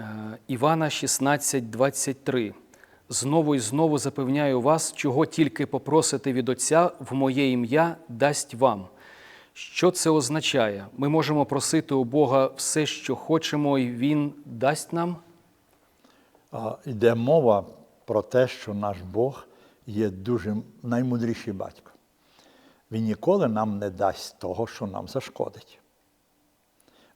Е, Івана 16, 23. Знову і знову запевняю вас, чого тільки попросите від Отця в моє ім'я дасть вам. Що це означає? Ми можемо просити у Бога все, що хочемо, і Він дасть нам? Йде мова про те, що наш Бог є дуже наймудріший батько. Він ніколи нам не дасть того, що нам зашкодить.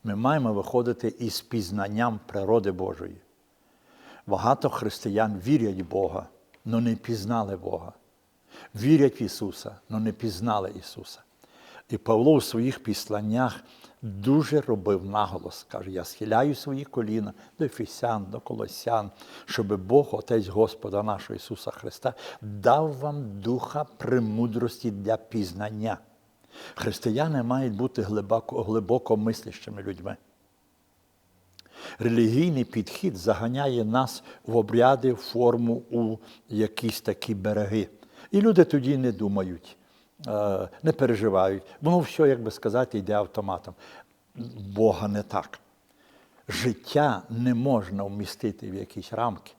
Ми маємо виходити із пізнанням природи Божої. Багато християн вірять в Бога, але не пізнали Бога. Вірять в Ісуса, але не пізнали Ісуса. І Павло у своїх післаннях дуже робив наголос. Каже, я схиляю свої коліна до Ефесян, до Колосян, щоб Бог, Отець Господа нашого Ісуса Христа, дав вам духа премудрості для пізнання. Християни мають бути глибоко, глибоко мислящими людьми. Релігійний підхід заганяє нас в обряди, в форму у якісь такі береги. І люди тоді не думають, е, не переживають. Воно все, як би сказати, йде автоматом. Бога не так. Життя не можна вмістити в якісь рамки.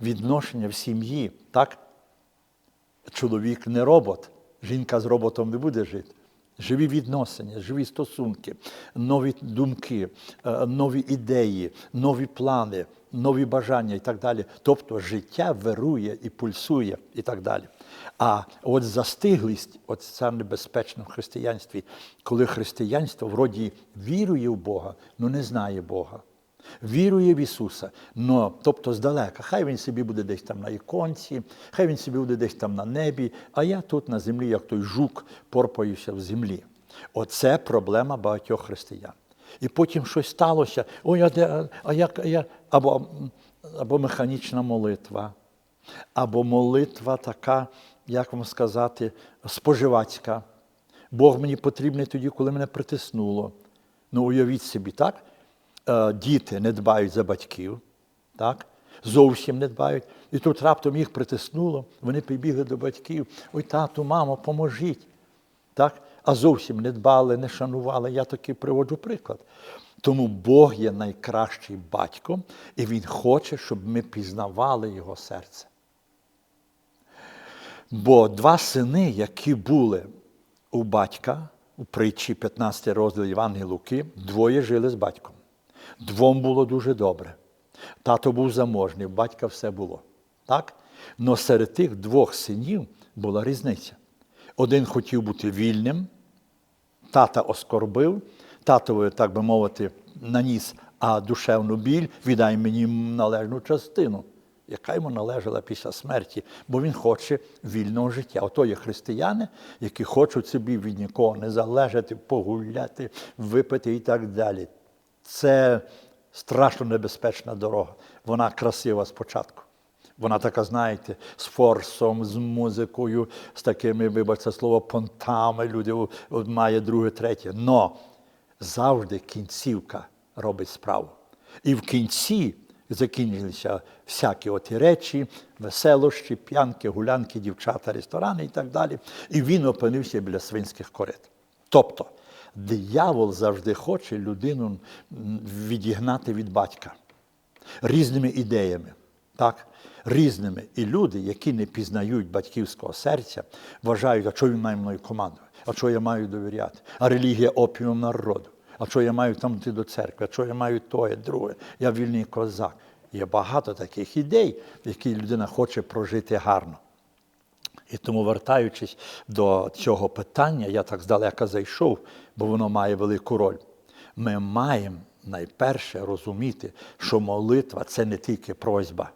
Відношення в сім'ї, так? Чоловік не робот, жінка з роботом не буде жити. Живі відносини, живі стосунки, нові думки, е, нові ідеї, нові плани, нові бажання і так далі. Тобто життя вирує і пульсує і так далі. А от застиглість, от це небезпечно в християнстві, коли християнство вроді вірує в Бога, але не знає Бога. Вірує в Ісуса, но, тобто здалека, хай він собі буде десь там на іконці, хай він собі буде десь там на небі, а я тут на землі, як той жук, порпаюся в землі. Оце проблема багатьох християн. І потім щось сталося, ой, а, де, а як, а я, або, або механічна молитва, або молитва така, як вам сказати, споживацька. Бог мені потрібний тоді, коли мене притиснуло. Ну, уявіть собі, так? Е, Діти не дбають за батьків, так? зовсім не дбають. І тут раптом їх притиснуло, вони прибігли до батьків. Ой, тату, мамо, поможіть. Так? А зовсім не дбали, не шанували. Я таки приводжу приклад. Тому Бог є найкращий батьком, і Він хоче, щоб ми пізнавали Його серце. Бо два сини, які були у батька, у притчі 15 розділ Євангелії Луки, двоє жили з батьком. Двом було дуже добре. Тато був заможний, батька все було. Так? Но серед тих двох синів була різниця. Один хотів бути вільним, тата оскорбив, татові, так би мовити, наніс, а душевну біль віддай мені належну частину, яка йому належала після смерті, бо він хоче вільного життя. Ото є християни, які хочуть собі від нікого не залежати, погуляти, випити і так далі. Це страшно небезпечна дорога. Вона красива спочатку. Вона така, знаєте, з форсом, з музикою, з такими, вибачте слово, понтами. Люди має друге, третє. Но завжди кінцівка робить справу. І в кінці закінчилися всякі оті речі, веселощі, п'янки, гулянки, дівчата, ресторани і так далі. І він опинився біля свинських корит. Тобто, диявол завжди хоче людину відігнати від батька різними ідеями. Так? Різними. І люди, які не пізнають батьківського серця, вважають, а що він має мною командувати, а що я маю довіряти, а релігія опіум народу, а що я маю там йти до церкви, а що я маю тоє, друге, я вільний козак. Є багато таких ідей, які людина хоче прожити гарно. І тому, вертаючись до цього питання, я так здалека зайшов, бо воно має велику роль. Ми маємо найперше розуміти, що молитва це не тільки просьба.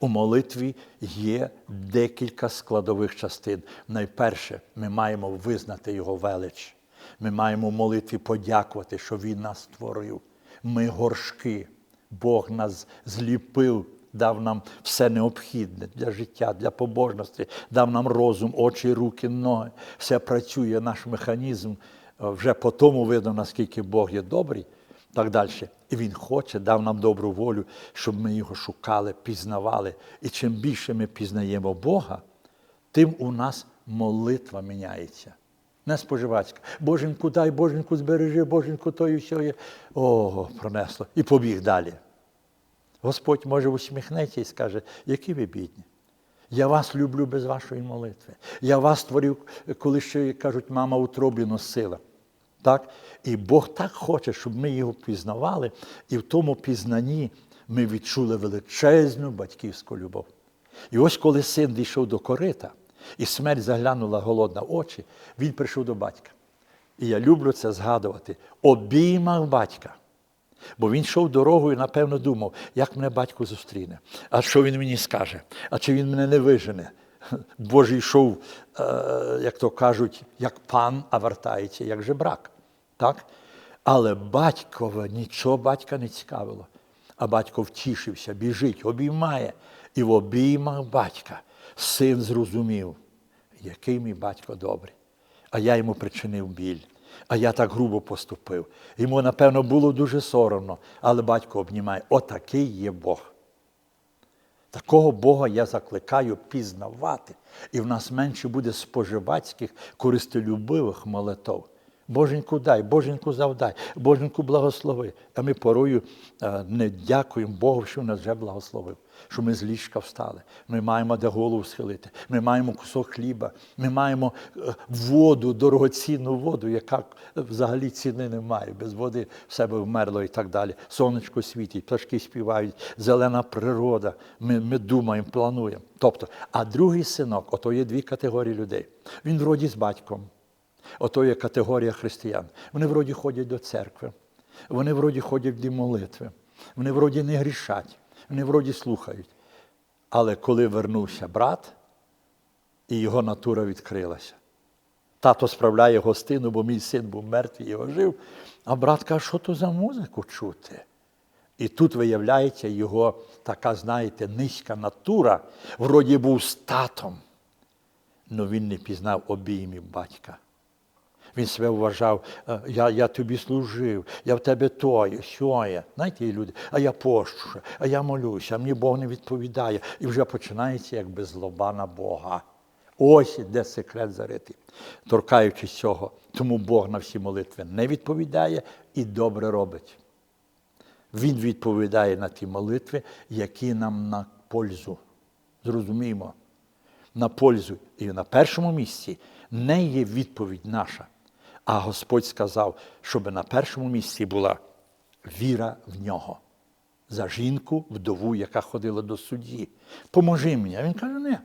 У молитві є декілька складових частин. Найперше, ми маємо визнати Його велич. Ми маємо в молитві подякувати, що Він нас створив. Ми горшки. Бог нас зліпив, дав нам все необхідне для життя, для побожності, дав нам розум, очі, руки, ноги. Все працює, наш механізм. Вже по тому видно, наскільки Бог є добрий так далі. І Він хоче, дав нам добру волю, щоб ми його шукали, пізнавали. І чим більше ми пізнаємо Бога, тим у нас молитва міняється. Не споживацька. Боженьку дай, Боженьку збережи, Боженьку то і все є. О, пронесло. І побіг далі. Господь може усміхнеться і скаже, які ви бідні. Я вас люблю без вашої молитви. Я вас створив, коли ще кажуть, мама у тробі носила. Так? І Бог так хоче, щоб ми його пізнавали, і в тому пізнанні ми відчули величезну батьківську любов. І ось коли син дійшов до корита, і смерть заглянула голодна очі, він прийшов до батька. І я люблю це згадувати. Обіймав батька. Бо він йшов дорогою, напевно, думав, як мене батько зустріне, а що він мені скаже, а чи він мене не вижене. Боже йшов, е, як то кажуть, як пан, а вертається, як жебрак. Так? Але батькове нічого батька не цікавило. А батько втішився, біжить, обіймає. І в обіймах батька син зрозумів, який мій батько добрий. А я йому причинив біль. А я так грубо поступив. Йому, напевно, було дуже соромно, але батько обнімає. Отакий є Бог. Такого Бога я закликаю пізнавати, і в нас менше буде споживацьких, користолюбивих молитов. Боженьку дай, Боженьку завдай, Боженьку благослови. А ми порою е, не дякуємо Богу, що нас вже благословив, що ми з ліжка встали. Ми маємо де голову схилити, ми маємо кусок хліба, ми маємо е, воду, дорогоцінну воду, яка взагалі ціни немає. Без води в себе вмерло і так далі. Сонечко світить, пташки співають, зелена природа. Ми, ми думаємо, плануємо. Тобто, а другий синок, ото є дві категорії людей. Він вроді з батьком. Ото є категорія християн. Вони вроді ходять до церкви, вони вроді ходять дім молитви, вони вроді не грішать, вони вроді слухають. Але коли вернувся брат, і його натура відкрилася. Тато справляє гостину, бо мій син був мертвий і ожив. А брат каже, що то за музику чути? І тут виявляється його така, знаєте, низька натура, вроді був з татом, але він не пізнав обіймів батька. Він себе вважав, «Е, я я тобі служив, я в тебе тоє, сьоє. Знаєте, люди, а я пощу, а я молюся, а мені Бог не відповідає. І вже починається якби злоба на Бога. Ось іде секрет заритий, торкаючись цього. Тому Бог на всі молитви не відповідає і добре робить. Він відповідає на ті молитви, які нам на пользу. Зрозуміємо, на пользу. І на першому місці не є відповідь наша. А Господь сказав, щоб на першому місці була віра в нього. За жінку, вдову, яка ходила до судді. Поможи мені. А він каже, не.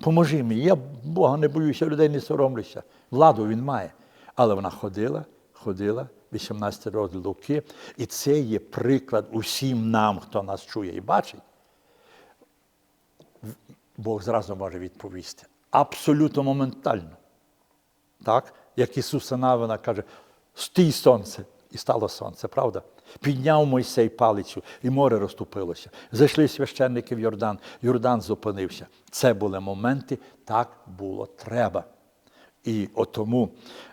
Поможи мені. Я Бога не боюся, людей не соромлюся. Владу він має. Але вона ходила, ходила, 18 розділ Луки. І це є приклад усім нам, хто нас чує і бачить. Бог зразу може відповісти. Абсолютно моментально. Так? Як Ісуса Навина каже, стій сонце, і стало сонце, правда? Підняв Мойсей палицю, і море розступилося. Зайшли священники в Йордан, Йордан зупинився. Це були моменти, так було треба. І от тому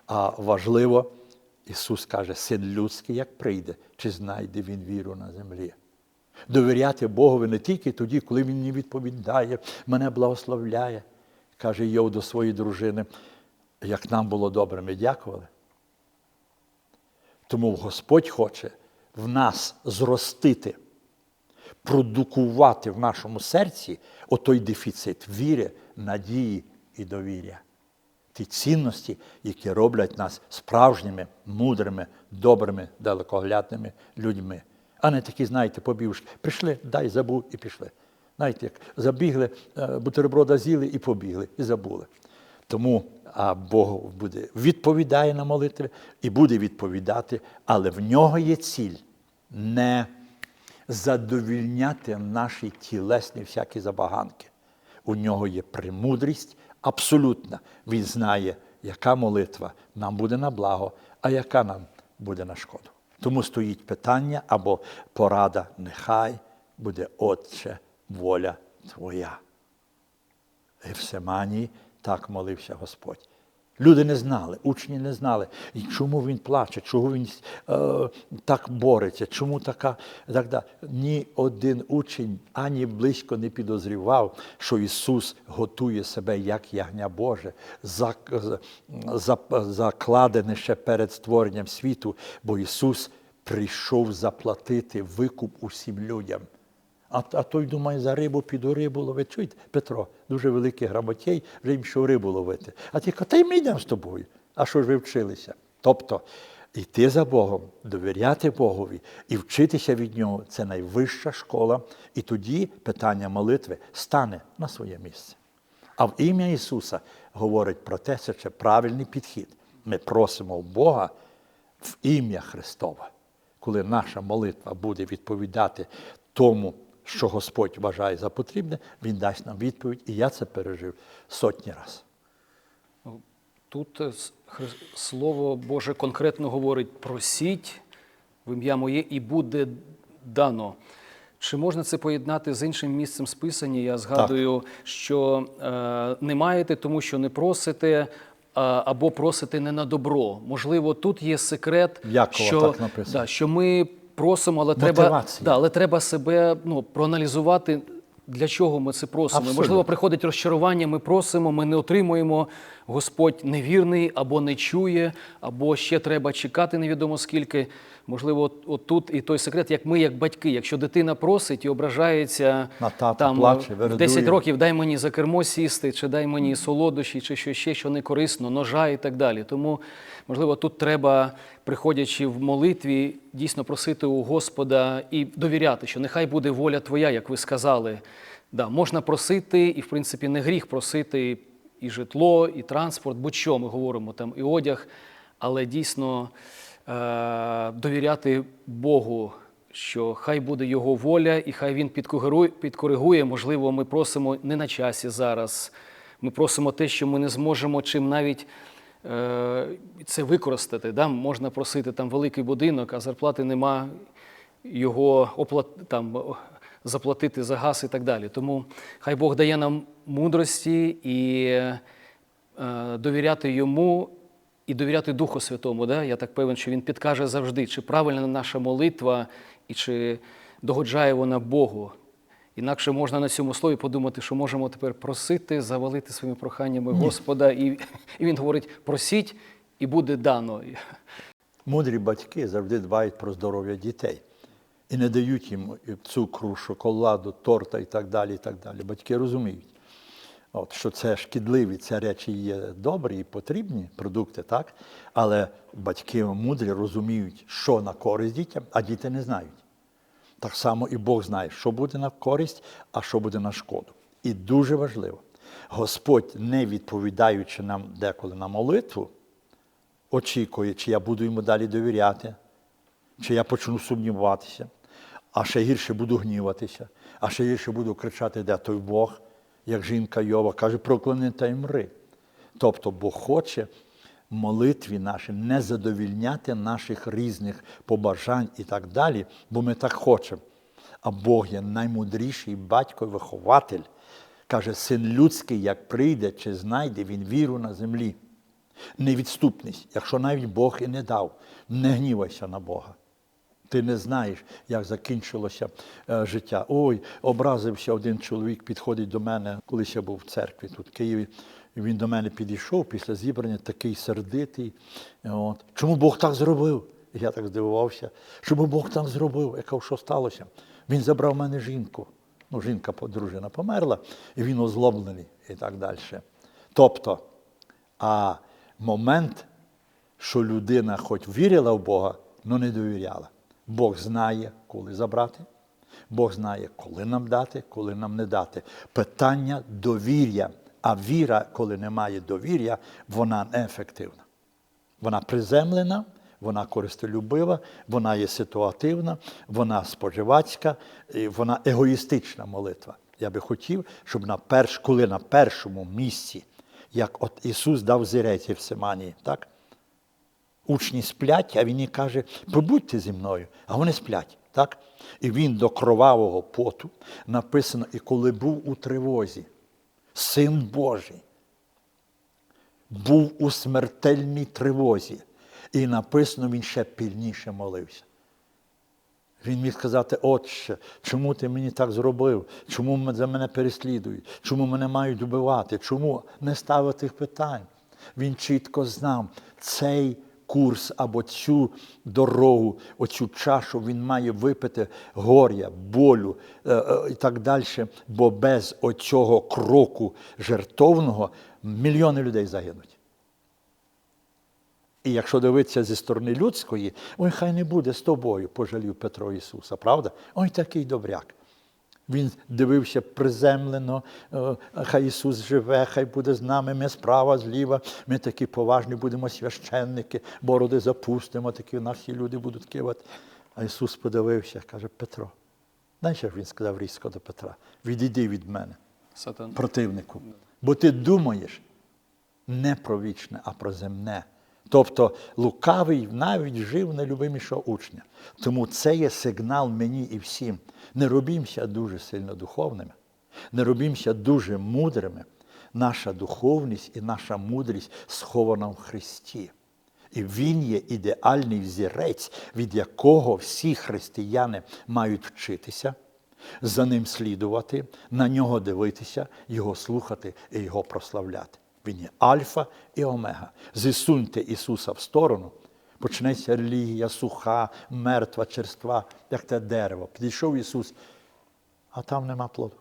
а, важливо, Ісус каже, син людський, як прийде, чи знайде Він віру на землі. Довіряти Богові не тільки тоді, коли Він мені відповідає, мене благословляє. Каже Йов до своєї дружини, як нам було добре, ми дякували. Тому Господь хоче в нас зростити, продукувати в нашому серці отой дефіцит віри, надії і довір'я. Ті цінності, які роблять нас справжніми, мудрими, добрими, далекоглядними людьми. А не такі, знаєте, побігушки. Прийшли, дай забув і пішли. Знаєте, як забігли, е, бутерброда з'їли і побігли, і забули. Тому а Бог буде відповідає на молитви і буде відповідати, але в нього є ціль не задовільняти наші тілесні всякі забаганки. У нього є премудрість абсолютна. Він знає, яка молитва нам буде на благо, а яка нам буде на шкоду. Тому стоїть питання або порада, нехай буде Отче, воля Твоя. Гефсиманії так молився Господь. Люди не знали, учні не знали, і чому він плаче, чому він е, так бореться, чому така. Так далі. Ні один учень ані близько не підозрював, що Ісус готує себе як ягня Боже, закладене ще перед створенням світу, бо Ісус прийшов заплатити викуп усім людям. А, а той думає, за рибу піду рибу ловити. Чуєте, Петро, дуже великий грамотєй, вже їм що рибу ловити. А ти каже, та й ми йдемо з тобою. А що ж ви вчилися? Тобто, йти за Богом, довіряти Богові і вчитися від нього це найвища школа. І тоді питання молитви стане на своє місце. А в ім'я Ісуса говорить про те, що це правильний підхід. Ми просимо Бога в ім'я Христове, коли наша молитва буде відповідати тому, що Господь вважає за потрібне, Він дасть нам відповідь, і я це пережив сотні разів. Тут е, Слово Боже конкретно говорить: просіть в ім'я моє і буде дано. Чи можна це поєднати з іншим місцем списання? Я згадую, що е, не маєте, тому що не просите. Або просите не на добро. Можливо, тут є секрет, Якова що, так написано. Да, що ми просимо, але треба, да, але треба себе ну, проаналізувати, для чого ми це просимо. Абсолютно. Можливо, приходить розчарування, ми просимо, ми не отримуємо. Господь невірний або не чує, або ще треба чекати невідомо скільки. Можливо, от, от тут і той секрет, як ми, як батьки, якщо дитина просить і ображається На тата там плаче, в 10 років, дай мені за кермо сісти, чи дай мені солодощі, чи що ще, що не корисно, ножа і так далі. Тому, можливо, тут треба, приходячи в молитві, дійсно просити у Господа і довіряти, що нехай буде воля Твоя, як ви сказали. Да, можна просити, і в принципі не гріх просити і житло, і транспорт, будь-що ми говоримо там, і одяг, але дійсно е- довіряти Богу, що хай буде Його воля, і хай Він підкоригує. Можливо, ми просимо не на часі зараз. Ми просимо те, що ми не зможемо чим навіть е- це використати. Да? Можна просити там великий будинок, а зарплати нема його оплат, там, заплатити за газ і так далі. Тому хай Бог дає нам мудрості і е, довіряти йому і довіряти Духу Святому. Да? Я так певен, що він підкаже завжди, чи правильна наша молитва і чи догоджає вона Богу. Інакше можна на цьому слові подумати, що можемо тепер просити, завалити своїми проханнями Господа. І, і він говорить: просіть, і буде дано. Мудрі батьки завжди дбають про здоров'я дітей і не дають їм цукру, шоколаду, торта і так далі. І так далі. Батьки розуміють, от, що це шкідливі, ці речі є добрі і потрібні продукти, так? але батьки мудрі розуміють, що на користь дітям, а діти не знають. Так само і Бог знає, що буде на користь, а що буде на шкоду. І дуже важливо, Господь, не відповідаючи нам деколи на молитву, очікує, чи я буду йому далі довіряти, чи я почну сумніватися, а ще гірше буду гніватися, а ще гірше буду кричати, де той Бог, як жінка Йова каже, прокляни та й мри. Тобто Бог хоче молитві наші не задовільняти наших різних побажань і так далі, бо ми так хочемо. А Бог є наймудріший батько і вихователь. Каже, син людський, як прийде чи знайде, він віру на землі. Невідступність, якщо навіть Бог і не дав, не гнівайся на Бога. Ти не знаєш, як закінчилося е, життя. Ой, образився один чоловік, підходить до мене, колись я був в церкві тут в Києві. Він до мене підійшов після зібрання, такий сердитий. От. Чому Бог так зробив? Я так здивувався. Чому Бог так зробив? Я кажу, що сталося? Він забрав мене жінку. Ну, жінка, дружина померла, і він озлоблений і так далі. Тобто, а момент, що людина хоч вірила в Бога, але не довіряла. Бог знає, коли забрати, Бог знає, коли нам дати, коли нам не дати. Питання довір'я. А віра, коли немає довір'я, вона неефективна. Вона приземлена, вона користолюбива, вона є ситуативна, вона споживацька, вона егоїстична молитва. Я би хотів, щоб на перш, коли на першому місці, як от Ісус дав зіреці в Семанії, так? Учні сплять, а він їй каже, побудьте зі мною, а вони сплять. Так? І він до кровавого поту написано, і коли був у тривозі, Син Божий був у смертельній тривозі. І написано, він ще пільніше молився. Він міг сказати, Отче, чому ти мені так зробив? Чому за мене переслідують? Чому мене мають вбивати? Чому не ставив тих питань? Він чітко знав, цей курс або цю дорогу, оцю чашу він має випити горя, болю е, е, і так далі. Бо без оцього кроку жертовного мільйони людей загинуть. І якщо дивитися зі сторони людської, ой, хай не буде з тобою, пожалів Петро Ісуса, правда? Ой, такий добряк. Він дивився приземлено, е, хай Ісус живе, хай буде з нами, ми справа, зліва, ми такі поважні будемо священники, бороди запустимо, такі наші люди будуть кивати. А Ісус подивився, каже, Петро. Знаєш, як він сказав різко до Петра? Відійди від мене, Сатан. противнику. Бо ти думаєш не про вічне, а про земне. Тобто лукавий навіть жив нелюбимішого учня. Тому це є сигнал мені і всім. Не робімося дуже сильно духовними, не робімося дуже мудрими. Наша духовність і наша мудрість схована в Христі. І Він є ідеальний взірець, від якого всі християни мають вчитися, за ним слідувати, на нього дивитися, його слухати і його прославляти. Він є Альфа і Омега. Зісуньте Ісуса в сторону, почнеться релігія суха, мертва, черства, як те дерево. Підійшов Ісус, а там нема плоду.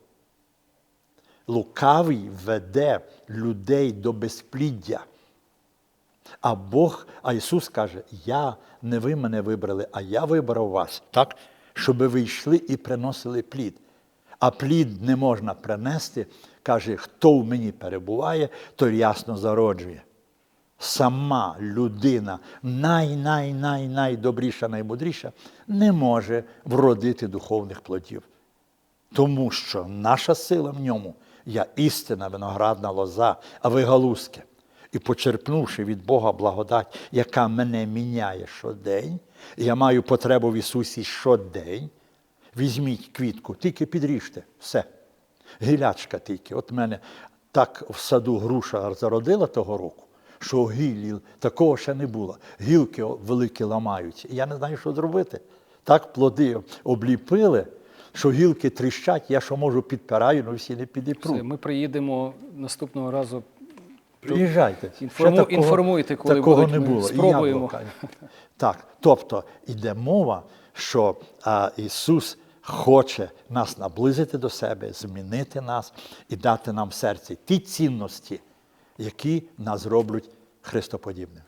Лукавий веде людей до безпліддя. А Бог, а Ісус каже: Я не ви мене вибрали, а я вибрав вас, так? щоб ви йшли і приносили плід. А плід не можна принести, каже, хто в мені перебуває, той ясно зароджує. Сама людина, най-най-най-найдобріша, наймудріша, не може вродити духовних плодів. Тому що наша сила в ньому, я істина виноградна лоза, а ви галузки. І почерпнувши від Бога благодать, яка мене міняє щодень, я маю потребу в Ісусі щодень, візьміть квітку, тільки підріжте, все. Гілячка тільки. От мене так в саду груша зародила того року, що гілі такого ще не було. Гілки великі ламаються. Я не знаю, що зробити. Так плоди обліпили, що гілки тріщать, я що можу підпираю, але всі не підіпру. Ми приїдемо наступного разу. Приїжджайте. Інформу- такого, інформуйте, коли такого будуть, не було. Спробуємо. Так, тобто йде мова, що а, Ісус хоче нас наблизити до себе, змінити нас і дати нам в серці ті цінності, які нас роблять христоподібними.